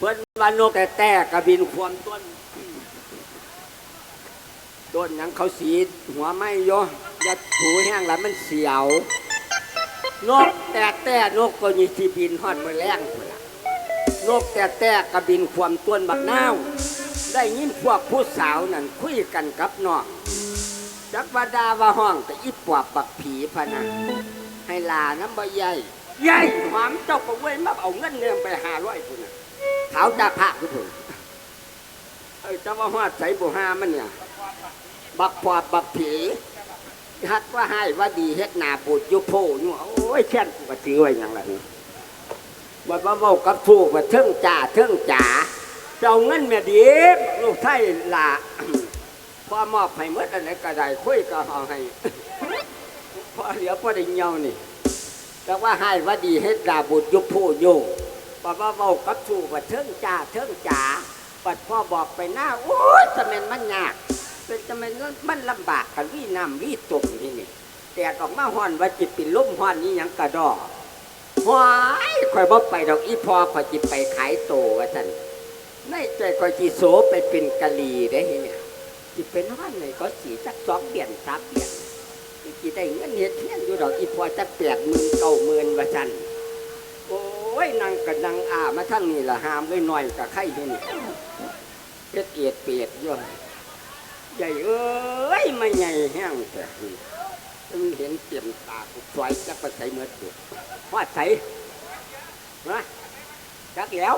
เพิ่นว่านกแต่แต่กระบินความต้น ต้นหยังเขาสีดหัวไม่โยอย่าถูแห้งแล้วมันเสียว นกแต่แต่นกก็มีที่บินฮอดมือแรงพุ่นล่ะนกแต่แต่กระบินความต้นบักนาว ได้ยินพวกผู้สาวนั่นคุยกันกับน้องจักว่าดาว่าห้องแต่อีปอบบักผีพะนะให้ลาน้ำใบใหญ่ใหญ่หอมเจ้าก็เว้ยมาเอาเงินเงินไปหาร้อยพุ่นน่ะ ขาวจากภาคพุ่นพุ่นเอ้ยเจ้าว่าฮอดใส่บุหามันเนี่ย บักปอบบักผีฮัดว่าให้ว่าดีเฮ็ดนาปูดอยุโพยู่โอ้ยแค่นกูก็ซื้อไว้หยังล่ะนี่ว่าว่าเว้ากับทูกว่าเทิงจ่าเทิงจ๋าเจ้าเงินแม่ดีลูกไทยละพอมอบให้หมดอันไหนก็ได้คุยก็เฮาให้พอเหลือพอได้เหี่ยวนี่แต่ว่าให้ว่าดีเฮ็ดนาปูดอยุโพย ว่าว่าเว้ากับทูกว่าเทิงจ่าเทิงจ๋าปัดพ่อบอกไปหน้าโอ้ยจะแม่นมันยากเป็นจะมันมันลำบากกันวิ่น้ำวิ่ตกนี่นี่แต่ออกมาห้อนว่าจิตเป็นล่มห้อนนี้ยังกระดอห้อยคอยบ่ไปดอกอีพอคอยจิตไปขายโตว่าท่านในใจคอยจีโสไปเป็นกะลีได้เห็นเนี่ยจิตเป็นห้อนเลยก็สีสักสองเดือนสามเดือนจีได้เงินเฮ็ดเทียนอยู่ดอกอีพอจะแปดหมื่นเก้าหมื่นว่าท่านโอ้ ยนางกับนางอามาทั้งนี่ละหามไว้หน่อยกับไข่เห็นเฮ็ดเอียดเปียดอยู่ใหญ่เอ้ยม่ใหญ่แห้งแต่มันเห็นเตรียมตากูสวยจักไปใส่เมื่อดูว่าใส่นะจักแล้ว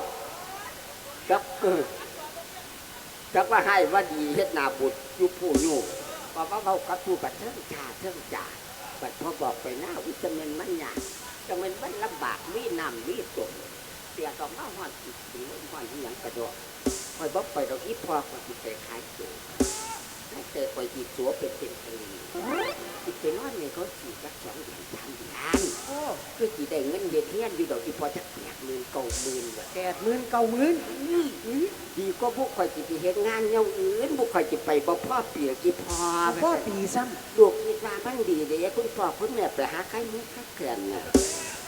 จักเออจักว่าให้ว่าดีเฮ็ดนาบุตรยู่ผู้ยู่ว่าว่าเขากับผู้กับเทิงชาเทิงจ่าบัดพอบอกไปหน้าวิจมันมันยาก จะมันมันลำบากมีน้ำมีตกเสียต่อมาหอนอีกทีหอนที่ยังกระโดดคอยบอกไปเราอีพอคอยสิไปขายตัว ให้เตะไปอีกตัวเป็นเป็นเองอีกเป็นน้อยเนี่ยเขาสี่จักสองเดือนสามเดือนโอ้คือจีได้เงินเดือนเฮียนอยู่ดอกอีพอจักแปดหมื่นเก้าหมื่นแบบแปดหมื่นเก้าหมื่นนี้ดีก็บุกคอยจิไปเฮ็ดงานอย่างอื่นบุกคอยจิไปบ่พ่อเปียกอีพอพ่อปีซ้ลูกคิดว่ามันดีเด้คุณพ่อคุณแม่ไปหาใครมุกใครเกลื่อนน่ะ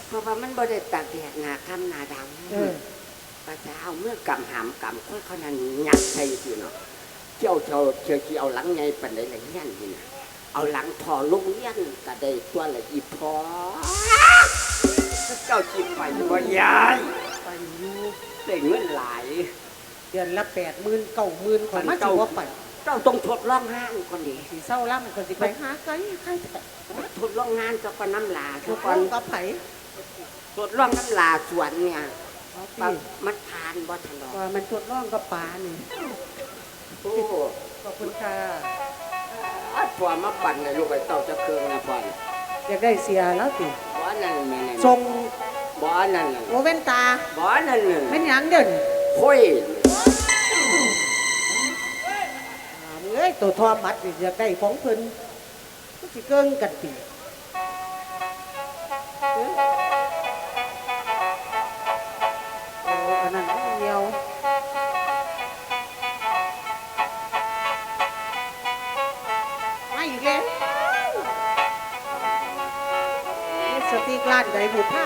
เพราะว่ามันบ่ได้ตากแดดหนาคำหนาดำเออำก็จะเอาเมื่อกำหามกำค่อยเขานั้นหยัดใส่สิเนาะ เจ้าเจ้าเจ้าที่เอาหลังไงปันไดหลังยันนี่นะเอาหลังพอลงยันก็ได้ตัวละอีพอเจ้าจิตไปบ่ยายไปอยู่ได้เงินหลายเดือนละแปดหมื่นเก้าหมื่นคนมาสิว่าไปเจ้าต้องทดลองงานคนนี้สีเศร้าล่ำก็สิไปหาไก่ไข่แตะทดลองงานเจ้าก็น้ำลาทุทุกกคคนนกับไผ่ทดลองน้ำลาสวนเนี่ยเอาปะพี่มันทานบ่ทันดอกว่ามันทดลองกับปลานี่ โอ้ขอบคุณค่ะอัดพอมาปั่นเลยลูกไอ้เต้าจะเครื่องนะพ่อนอยากได้เสียแล้วติบ่นั่นแม่นทรงบ่นั่นน่ะโอเว่นตาบ่นั่นน่ะเป็นหยังเด่นค่อยถามเอ้ยตัวทอมัดนี่อยากได้ของเพิ่นก็สิเกิงกันติ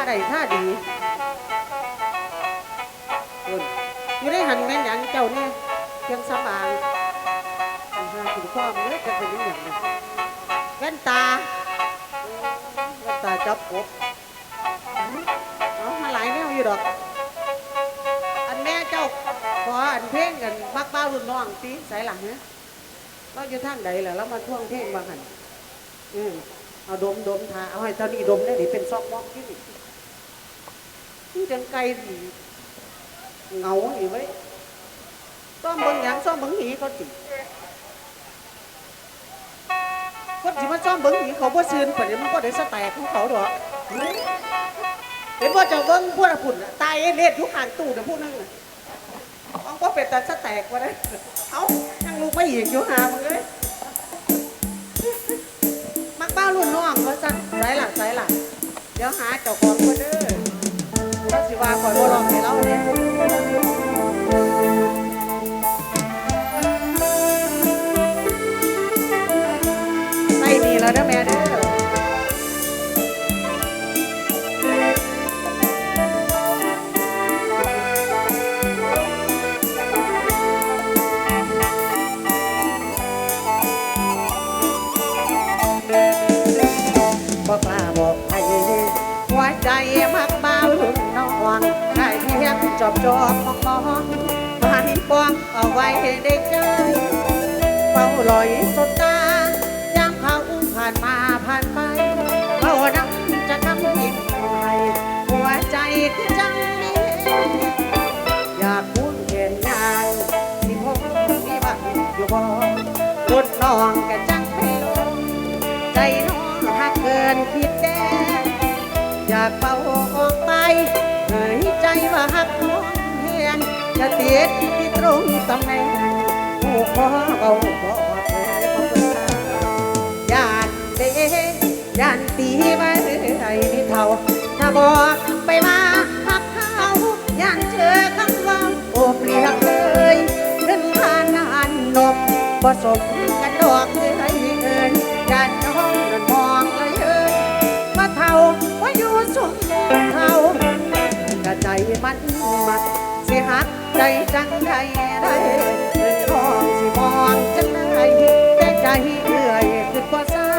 บุท่าใดท่าดีคุณอยู่ได้หันแม่นหยังเจ้าเนี่ยเพียงสำอางอันหาถึงความเนื้อจะเป็นอย่างนี้แว่นตาแว่นตาจับกบเอามาหลายแนวอยู่ดอก อันแม่เจ้าขออันเพลงกันมักบ้ารุ่นน้องตีใส่หลังเนี่ยเราอยู่ทางใดล่ะเรามาท่วงเท่งบางหันอืมเอาดมดมทาเอาให้เท่านี้ดมได้ดิเป็นซอกมอกที่นี่ ที่จังไกลสิเหงาอยู่ไว้ซ่อมเบิ่งหยังซ่อมเบิ่งหีเขาติคนสิมาซ่อมเบิ่งหีเขาบ่ซื่นปานนี้มันบ่ได้สแตกของเขาดอกเห็นว่าเจ้าเบิ่งพวกน่ะพุ่นน่ะตายเลียดอยู่ข้างตู้น่ะพวกนั้นน่ะมันก็เป็นแต่สแตกว่าได้เอ้ายังลูกไม่หยิงอยู่หามึงเลยมักบ้ารุ่นน้องเขาจังสายหลังสายหลังเดี๋ยวหาเจ้าของคนเด้อ เราสิว่าคอยบ่ลองให้เราเนี่ยไม่มีแล้วนะแม่เด้อ จอบจอบมองมองไม้ปองเอาไว้ได้ใจเฝ้าลอยสดตายามเขาผ่านมาผ่านไปเฝ้านังจะทำผิดอะไรหัวใจคือจังเมอยากพูดเห็นงานที่ผมมีบ้างอยู่บ่รถน้องกะจังไม่ลงใจน้องหักเกินคิดแดงอยากเป่าออกไป ว่าหักน้องแหงจะเตียดที่ตรงตำแหน่งหูขอเบาบ่แพ้ขอบคุณค่ะยานเดยานตีไว้ไอ้นี่เท่าถ้าบอกไปมาหักเขายานเจอคำว่าโอเปรียบเลยขึ้นผ่านนานนมบ่สมกันดอกเลยเอ่ยยานน้องนั้นมองเลยเอ่ยว่าเท่าว่าอยู่สมเท่ากะใจ มันมัดสิหักใจจังใดได้เรื่องทองสิมองจังไดแต่ใจเอื่อยคือบ่เศร้า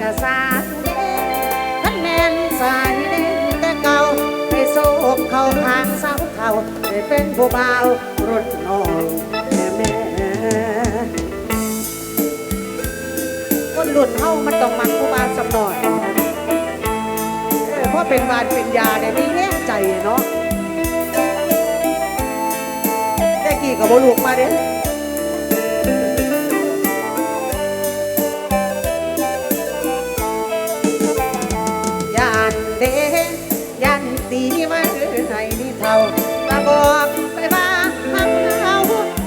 กะสาเด้ท่านแม่นสายเด้แต่เก่าให้โศกเข้าทางเศร้าเท่าได้เป็นผู้บ่าวรุ่นน้องแม่แม่คนหลุดเฮามันต้องมักผู้บานสำนอนเออเพราะเป็นบานเป็นยาเนี่ยมีแห้ เนาะแต่กี่กับบลูกมาเด้ยานเด้ยันตีว่าไหนนี่เท่าตาบอกไปบ้างหักเขา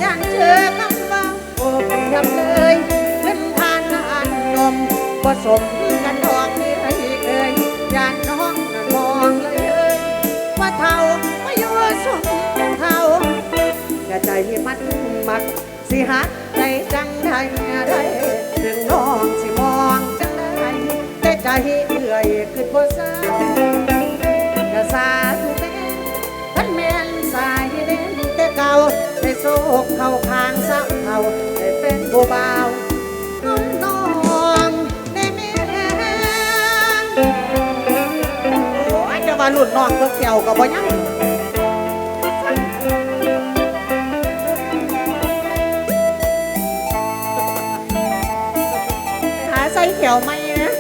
ยันเจอคำว่าโอ้เปรียบเลยขึ้นทานอันนมผสมากะใจมันมัก สิหักใจจังไดได้ ถึงน้องสิมองจังได้แต่ใจเอื่อยขึ้นบ่เศร้ากะสาธุแม่ท่านแม่นสายเด่นแต่เก่าได้โศกเข้าข้างเศร้าเท่าได้เป็นผู้บ่าวน้องได้แม่โอ้ยจะมาหลุดน้องก็เกี่ยวกับบ่ยัง เขียวไหมนะ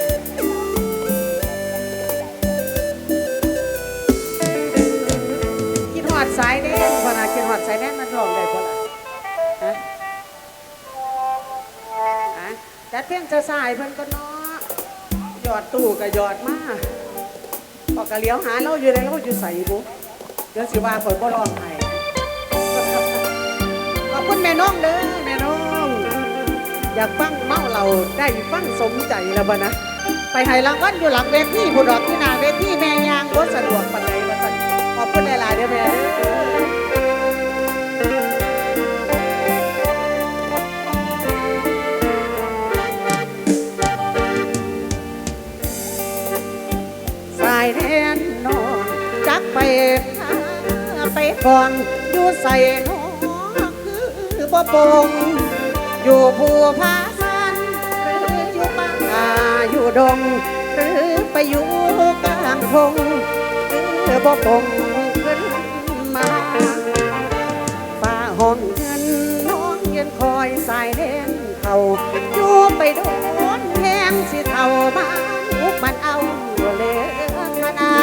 กินหอดสายแน่นพอนะกินหอดสายแน่นมันหลงได้พอละฮะอะจัดเพียงจะสายเพิ่นก็เนาะหยอดตู้ก็หยอดมาบอกกะเลี้ยวหาเราอยู่ในเราอยู่ใส่บุเดี๋ยวสิว่าฝนบ่ร้องไห้ขอบคุณแม่น้องเด้อ อยากฟังเมาเราได้ฟังสมใจแล้วบ่นะ ไปให้รางวัลอยู่หลังเวทีผู้ดอกที่นาเวทีแม่ยางบ่สะดวกปานใดว่าซั่นขอบคุณหลายๆเด้อแม่สายแทนนอนจักไปหาไปก่อนอยู่ใส่นอคือบ่ปง อยู่ผู้าสันหรืออยู่ป่าอยู่ดง หรือไปอยู่กลางพงคือบ่ปงขึ้นมาป่าห้องเงินน้องยืนคอยสายเด่นเขาอยู่ไปโดนแทงสิเท่าบ้านุกมันเอาเหลือขนา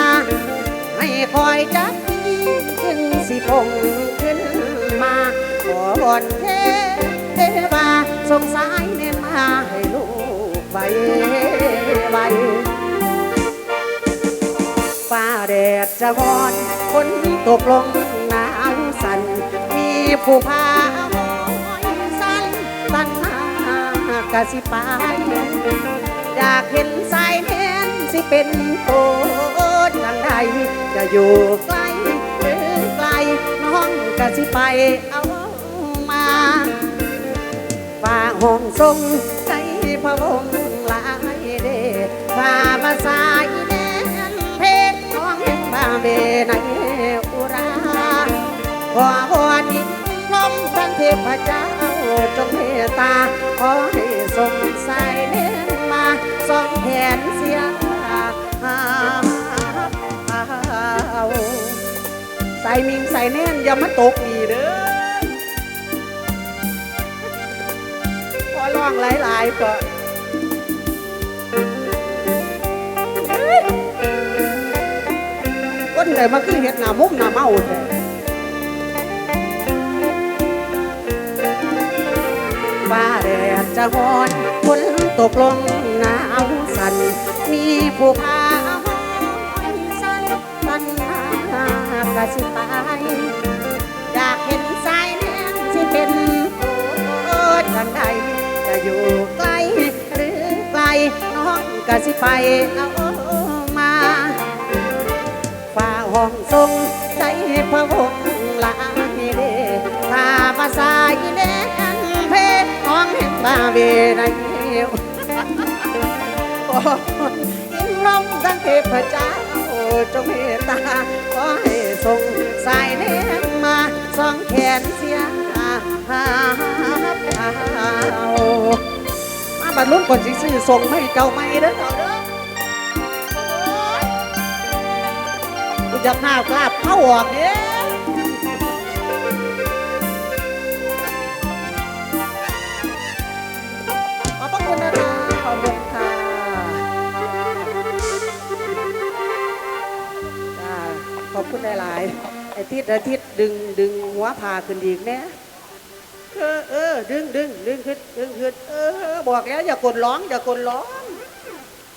ให้คอยจับจึงสิพงขึ้นมาขอบอนเท สงสายเน้นมาให้ลูกไว้ไว้ฟ้าแดดจะวอนฝนตกลงหนาวสั่นมีผู้พาหอยสั่นตันหากะสิไปอยากเห็นสายแทนสิเป็นโตดังใดจะอยู่ไกลหรือไกลน้องก็สิไปเอา ฝ่าห้องทรงใจพระวงค์หลายเดชฝ่าภาษาอีแดนเพชรน้องแห่งบาเวในอุราขอวอนอินพรหมท่านเทพเจ้าจงเมตตาขอให้ทรงสายเน้นมาสองแขนเสียหาเอาใส่มิงใส่แน่นอย่ามาตกนี่เด้อ อร้องหลายๆก็เฮ้ยคนไหนมาคือเห็ดหน้ามุกหน้าเมาแท้ฟ้าแดดจะฮอนฝนตกลงหนาวสั่นมีผู้พาห้อยสั่นปันหากระสิไปอยากเห็นสายแนงสิเป็นโอ้จังใด จะอยู่ไกลหรือไกลน้องกะสิไปเอามาฝ่าห้องทรงใจพระวงลายเดถ้าภาษาอีแดงเพชรห้องแห่งบาเวในเอวโอ้ยอินลมทั้งเทพเจ้าจงเมตตาขอให้ส่งสายแนงมาสองแขนเสียหา มาบรรลุก่อนสิซื้อส่งไม่เจ้าไม่เด้อเจ้าเด้อกูจะข้าวกลาบเข้าออกเนี่ยขอบพระคุณนะคะขอบคุณค่ะขอบคุณหลายๆไอ้ทิศอาทิตย์ดึงดึงหัวพาขึ้นอีกแน่ เออเออดึงดึงดึงขึ้นดึงขึ้นเออ บอกแล้วอย่ากดร้อง อย่ากดร้อง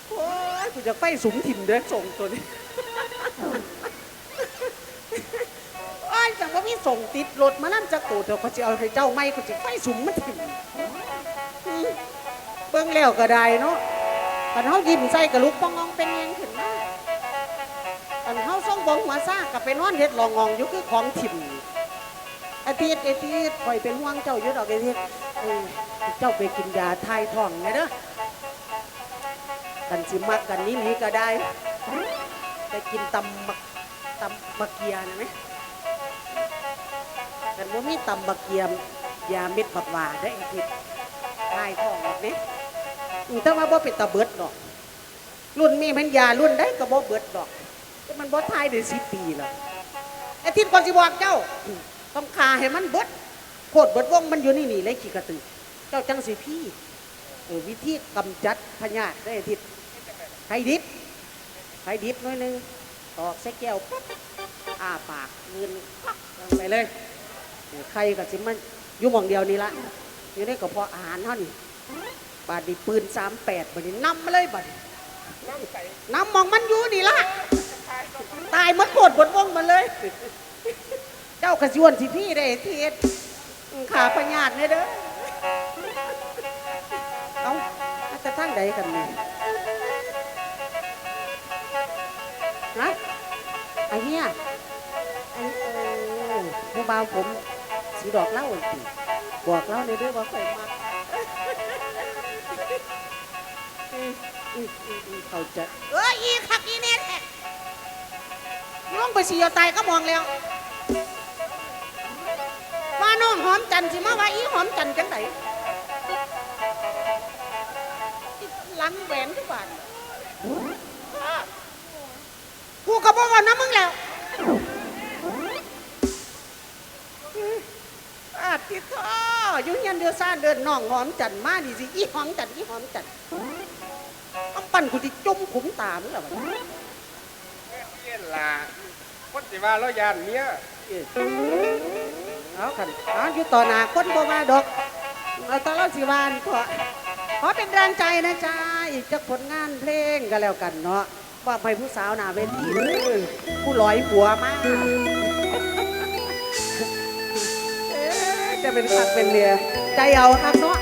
โอ้ยกูจะไฟสุมถิ่มเด้อส่งตัวนี้โอ้ยจังว่ามีส่งติดรถมานั่นจะโกรธเดี๋ยวเขาจะเอาให้เจ้าไม่กูจะไฟสุมมันถิ่มเบิ่งแล้วก็ได้เนาะกันเขายิ้มใส่กระลุกปองงองเป็นแงงขึ้นมาอันเฮาส่งบงหัวซ่ากับไปนอนเฮ็ดหลองงองอยู่คือของถิ่ มอาทิตย์อาทิตย์คอยเป็นห่วงเจ้าอยู่ดอกไอาทิตย์เออเจ้าไปกินยาทายท้องไงเด้อกันสิมักกันนี้นี้ก็ได้ไปกินตำบักตำบักเกียนะไหมกันว่ามีตำบักเกียมยาเม็ดบักหวาได้ออาทิตย์ทายท้องแบบนี้อือแต่ว่าบ่เป็นตะเบิดดอกรุ่นมีมันยารุ่นได้ก็บ่เบิดดอกแต่มันบ่ทายได้สิปีแล้วไอ้ทิศก่อนสิบอกเจ้า ต้องคาให้มันเบิดโคตรเบิดว่องมันอยู่นี่นี่เลยขี้กระตือ เจ้าจังสิพี่เออวิธีกำจัดพญาธิได้ทิศไข่ดิบไข่ดิบหน้อยนึงตอกใส่แก้วปั๊บอ้าปากเงินปักลงไปเลยเออไข่กับสิมันอยู่หม่องเดียวนี่ละอยู่ในกระเพาะอาหารเท่านี้บาดนี้ปืนสามแปดบาดนี้นำมาเลยบาดนี้น้ำมองมันอยู่นี่ละตายหมันโกดบดวงมาเลย เจ้ากระชวนสิพี่ได้เทียดขาพญาติเนี่ยเด้อ เอาอาจจะทั้งใดกันเนี่ยฮะไอ้เหี้ยไอ้เออผู้บ่าวผมสีดอกเหล่าสิบอกเล่าเลยเด้วยว่าใครมากอืมอืมอืมอืมเขาใจะเอ้ยอีคักอีเนี่ยแหละน้องไปสีเอาตายก็มองแล้วว่า น้องหอมจันทร์สิมาว่าอีหอมจันทร์จังไหนหลังแหวนทุกบานกูก็บอกว่าน้ำมึงแล้วอาทิตย์ท่อยุ่งยันเดือซ่านเดินน้องหอมจันทร์มาดิสิอีหอมจันทร์อีหอมจันทร์เอาปั่นกูที่จมขุมตามึงแล้ววะเลี่ยนล่ะคนสิว่าเรายานเมีย เอาขันเอาอยู่ต่อหน้าคนบ่มาดอกเอาตอนเราสิวานขอขอเป็นแรงใจนะจ๊ะอีกจะผลงานเพลงก็แล้วกันเนาะว่าไปผู้สาวหน้าเวทีผู้ลอยหัวมากจะเป็นขัดเป็นเรือใจเอาครับเนาะ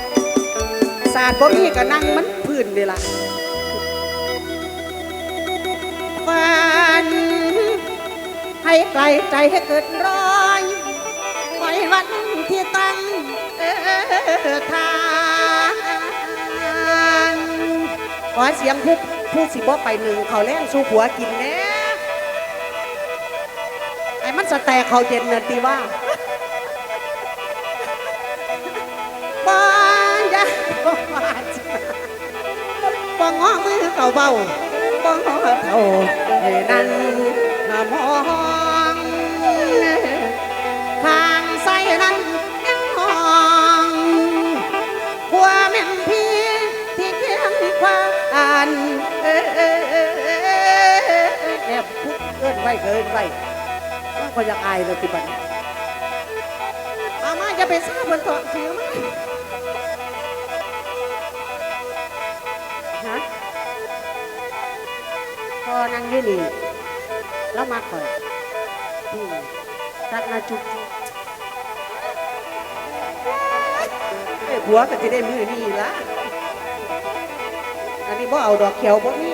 ศาสตร์บ่มีก็นั่งมันพื้นเดีล่ะฝันให้ไกลใจให้เกิดร้อยไวันที่ตั้งเออทางขอเสียงผู้ผู้สิบ่ไปหนึ่งเขาวแรงสู้ผัวกินแน่ไอ้มันสแตกเขาเย็นนะตีว่าบ้านยาบ้านบ้องอมือเขาเบาบ้องเท่าให้นั่งมอ นั้นยังห้องกลัวแม่นพี่ที่เคียงควานเออเเออเออแอบพุกเกินไปเกินไว้ว่าก็ยังอายเลยที่บ้านมามาจะไปซ่าบนต่อยไหมฮะพอนั่งยืนนี่แล้วมาก่อนตักนาจุก ผัวก็จะได้มือนี่ละอันนี้บ่เอาดอกเขียวบ่มี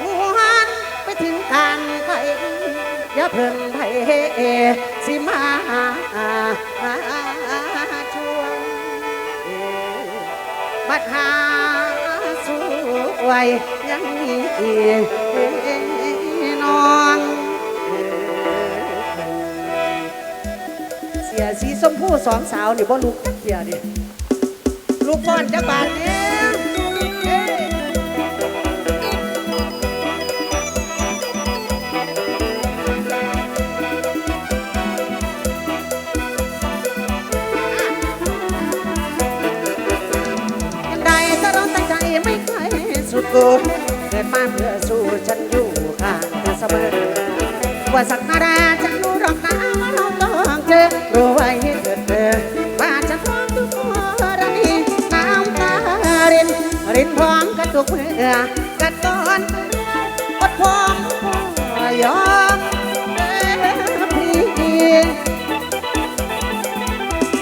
หูหันไปถึงทางไปอย่าเพิ่งไปสิมาชวงบัดหาสวยยังมีนอน สียสีชมพูสองสาวนี่บ่ลุกจักเสียดิลูกบอลจะบาดเนี่ยเอ้ยยังใดถ้าเราตั้งใจไม่เคยสุดกงเกิดมาเพื่อสู้ฉันอยู่ข้างเธอเสมอว่าสักนารา ทุกเมื่อกัดก้อนอดพร้อมยอมพี่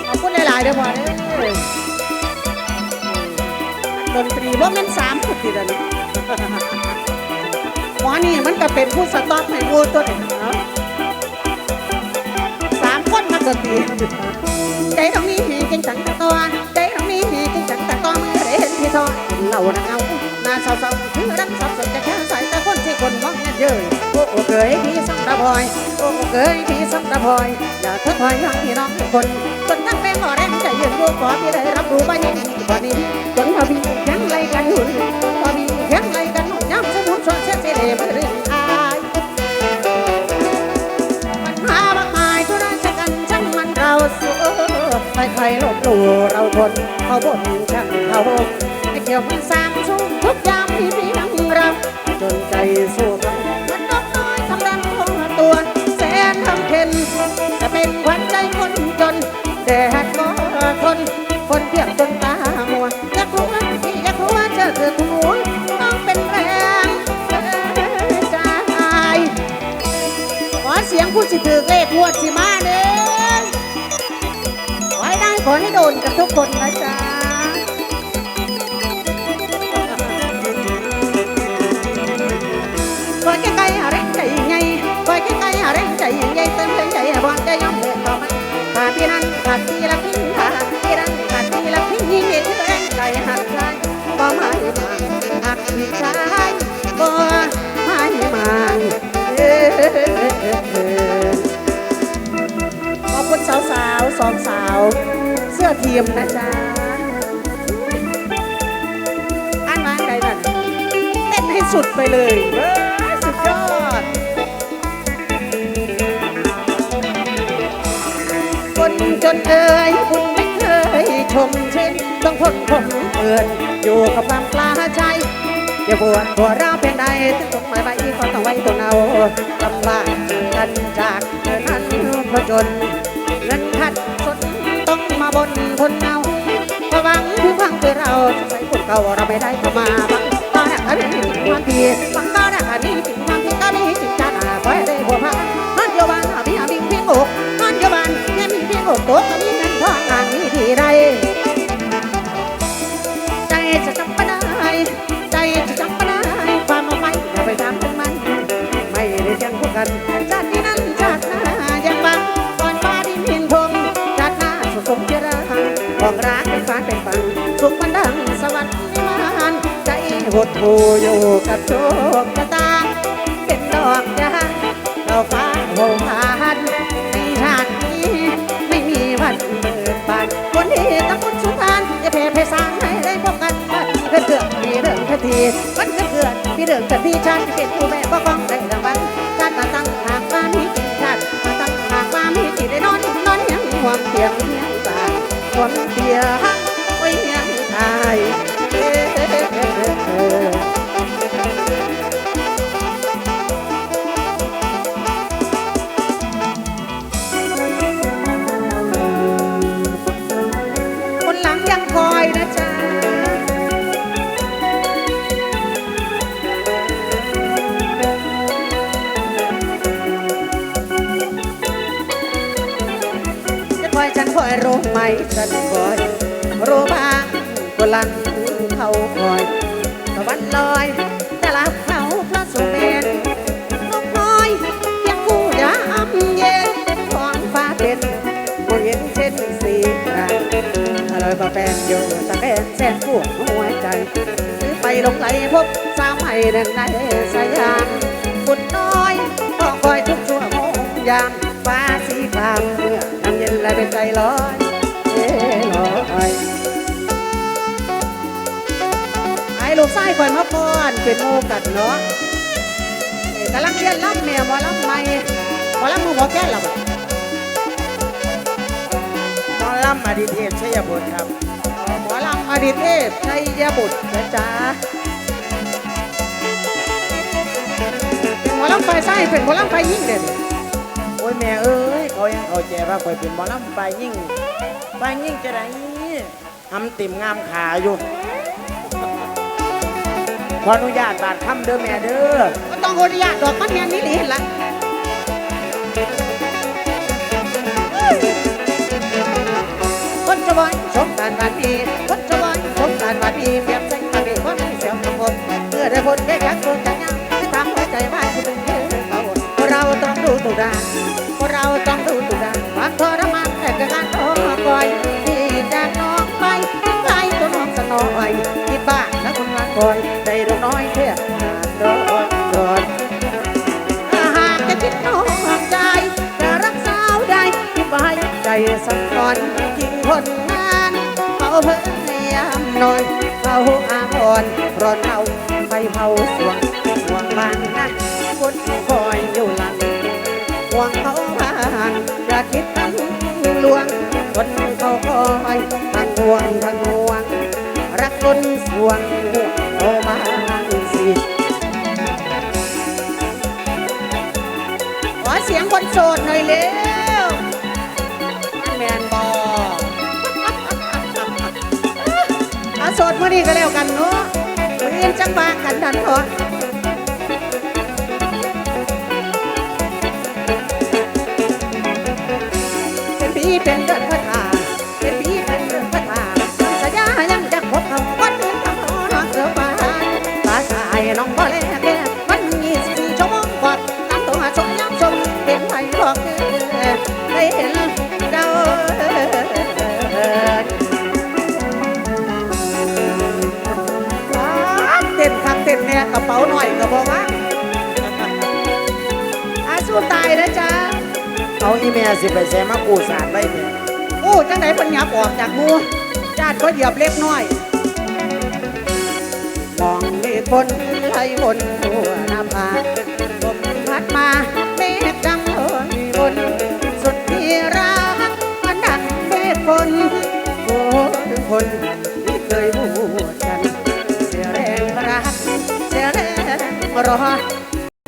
ขอบคุณหลายๆเด้อพ่อเด้อดนตรีว่าเป็นสามสุดทีเดียวนี้หมอนี่มันก็เป็นผู้สต๊อกให้งูตัวหนึ่งเนาะสามคนมาสตีใจตรงนี้จริงจังตะตัวใจตรงนี้จริงจังตะตัวมือเห็นที่ซอเหล่านังเอา น้าเศร้าคือรักสับสนจะแค่ใส่แต่คนที่คนมองเงี้ยเยอะโอ้โอ้เกยพี่สังตะพอยโอ้โอ้เกยพี่สังตะพอยอย่าทดถอยยังพี่น้องทุกคนคนตั้งแป้งห่อแรงใจยืนรู้ขอพี่ได้รับรู้บ้างยังกว่านี้จนพอพี่แข็งไรกันหุ่นพอพี่แข็งไรกันหุ่นย้ำสมุนชวนเสียเสียเดบริองอายปัญหามากมายทุรชกันช่างมันเราสู้ใครใครๆลบหลู่เราทนเขาบ่นช่างเขาให้เกี่ยวมันสร้างสู้ทุก ยามที่พี่นั่งรับจนใจสู้กันมันนกน้อยทำรังของตัวแสนทำเข็นจะเป็นขวัญใจคนจนแดดก็ทนคนเพียบจนตามัวอยากรู้ว่าที่อยากรู้ว่าเจอเธอคุณหัวต้องเป็นแรงใจขอเสียงผู้สิถือเลขวดสิมาเด้อขอให้ได้ขอให้โดนกับทุกคนนะจ๊ะ ที่นั่นขาดพี่ละพี่ขาดพี่นั้นขาดพี่ละพี่ยิ่เห็นแรงใจหักใจบ่ไม่มาหักพี่ชายบ่ไม่มาเอ้อขอบคุณสาวสาวสองสาว เสื้อทีมนะจ๊ะอ่านมาไกลนั่นเต้นให้สุดไปเลย ชมเช่นต้องทนผมเอินอยู่กับความปลาใจอย่าปวดหัวเราเพียงใดถึงตกหมายไปก็ต้องไว้ตัวเอาลำบากกันจากเธอนั้นเพราะจนเงินขัดสนต้องมาบนทนเอาพราะหวังพึ่งพังตัวเราใส่คนเก่าเราไม่ได้เข้ามาบังก็ได้อันนี้ถึงความดีบังก็ได้อันนี้ถึงความดีก็ได้จึงจะหาคอยได้หัวพังฮันโยบานอาบิอาบิเพียงอกฮันโยบานแค่มีเพียงอกตัวก็มีเงินทองอ่างมี ที่ใดใจจะจำไม่ได้ใจจะจำไม่ได้ความเอาไม่อย่าไปทำเป็นมัน ไม่ได้เทียงคู่กันชาตินี้นั้นชาติหน้ายังบังก่อนฟ้าดินหินพงชาติหน้าสุขสมเจริญของรักเป็นฟ้าเป็นฟังสุขมันดังสวรรค์นิมานใจหดหูอยู่กับโชค มันเกิดเกิดมีเรื่องทันทีชาติเป็นผู้แม่ก็ฟังได้รางวัลชาติมาตั้งหากว่ามีจิตชาติมาตั้งหากว่ามีจิตได้นอนนอนยังความเพียงยังตายห่วงเพียง เดินในสยามบุญน้อยต้องคอยทุกชั่วโมงยามฟ้าสีครามเมื่อน้ำเย็นและเป็นใจลอยเอลอยไอ้ลูกไส้ข่อยมาก่อนเป็นโมกันเนาะกำลังเรียนรับแม่หมอลำใหม่หมอลำมือหมอแก้หรอหมอลำอดีตเทพชัยบุตรครับหมอลำอดีตเทพชัยบุตรนะจ๊ะ หมอลำไฟไส้เป็นหมอลำไฟยิ่งเด่นโอ้ยแม่เอ้ยเขายังเข้าใจว่าข่อยเป็นหมอลำไปยิ่งไปยิ่งจะได้ทำติ่มงามขาอยู่ขออนุญาตบาดคำเด้อแม่เด้อก็ต้องอนุญาตดอกมันแมนนี่หลีเห็นละคนจะไว้ชมการบานดีคนจะไว้ชมการบานดีเปรียบใส่กระเบียคนเสียวกับผมเมื่อได้ผลแก่ยักษ์โดนจัง อยที่จากน้องไปไกลตัวน้องสน่อยที่บ้านแล้วคนงานคอยใจดวงน้อยเท่าร้อนร้อนถ้าหากจะคิดน้องใจจะรักสาวใดที่ไว้ใจสักก่อนจริงคนงานเขาพยายามนอนเขาอาพรร้อนเอาไฟเผาสวง คนสวงห่วงเขาบ้างสิขอเสียงคนโสดหน่อยเร็วแมนบออาโสดเมื่อนี้ก็แล้วกันเนาะเรียนจังบากันดันเถอะเป็นพี่เป็นเดินพระธาเป็น เอาอีแม่สิไปแซมากูสาดไว้เนี่ยอู้จังไหนเพันหยับออกจากหมูจาดก็เหยียบเล็กน้อยมองมฆฝนไหลบนหัวหน้าผาลมพัดมาเมฆดำลอยบนสุดที่รักมันดังเมฆฝนโอ้ถึงคนที่เคยพูดกัน เสียแรงรัก เสียแรงรอ